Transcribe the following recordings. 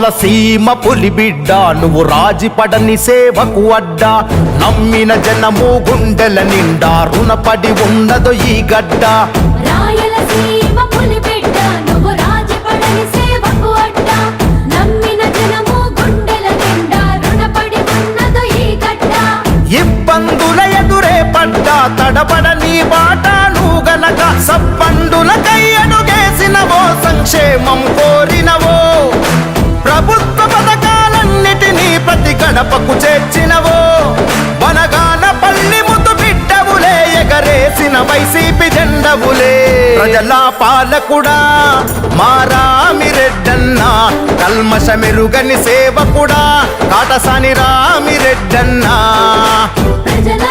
రాయలసీమ పులిబిడ్డ నువ్వు రాజిపడని సేవకు అడ్డా. నమ్మిన జనము గుండెల నిండా రుణపడి ఉండదు ఈ గడ్డ. రాయలసీమ పులిబిడ్డ నువ్వు రాజపడని సేవకు అడ్డ. నమ్మిన జనము గుండెల నిండా రుణపడి ఉన్నదో ఈ గడ్డ. ఇబ్బందుల ఎదురే పడ్డా తడబడని బాట నువ్వు గనక సప్పండులకై అడుగేసినవో సంక్షేమం కోరినవో. గడపకు చేర్చినవో మనగాన పల్లి ముద్దు బిడ్డవులే ఎగరేసిన వైసీపీ జెండవులే. ప్రజల పాలకుడా మారామిరెడ్డన్నా కల్మష మెరుగని సేవకుడా కాటసాని రామిరెడ్డన్నా ప్రజల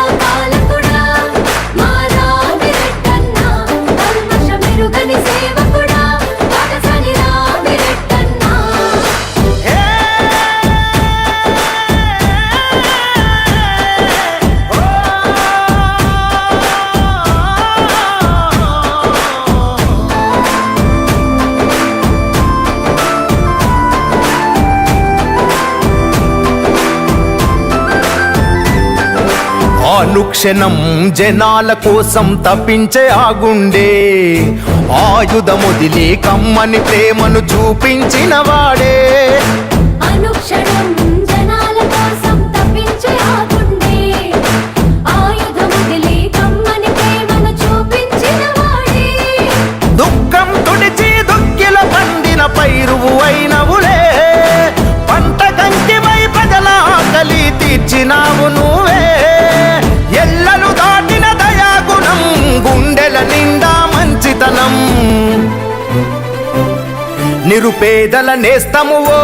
అనుక్షణం జనాల కోసం తప్పించే ఆగుండే ఆయుధముదిలి కమ్మని ప్రేమను చూపించిన వాడే. నిరుపేదల నేస్తమువో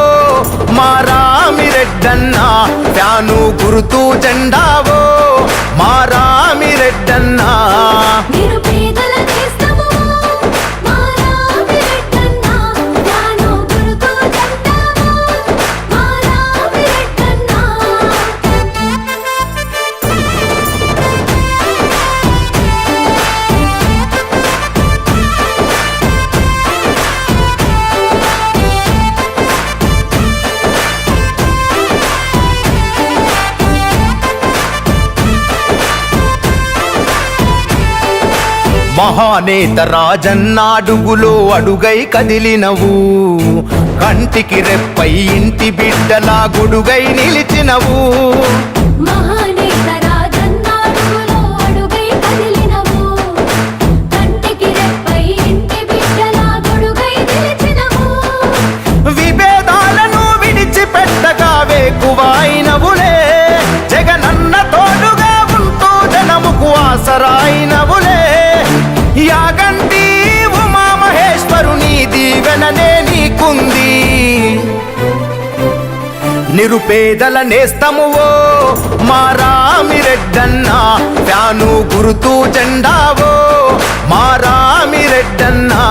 మారామిరెడ్డన్నా ఫ్యాను గురుతూ జెండావో మారామిరెడ్డన్నా నిరుపేదల మహానేత రాజన్నాడుగులో అడుగై కదిలినవు. కంటికి రెప్పై ఇంటి బిడ్డలా గొడుగై నిలిచినవు. మహానేత రాజన్నాడుగులో అడుగై కదిలినవు. కంటికి రెప్పై ఇంటి బిడ్డలా గొడుగై నిలిచినవు. విభేదాలను విడిచిపెట్టగా జగనన్న తోడుగా ఉంటూ జనముకు ఆసరాయినవులే. నిరుపేదల నేస్తమువో మా రామిరెడ్డన్న ఫ్యాను గురుతూ జెండావో మా రామిరెడ్డన్నా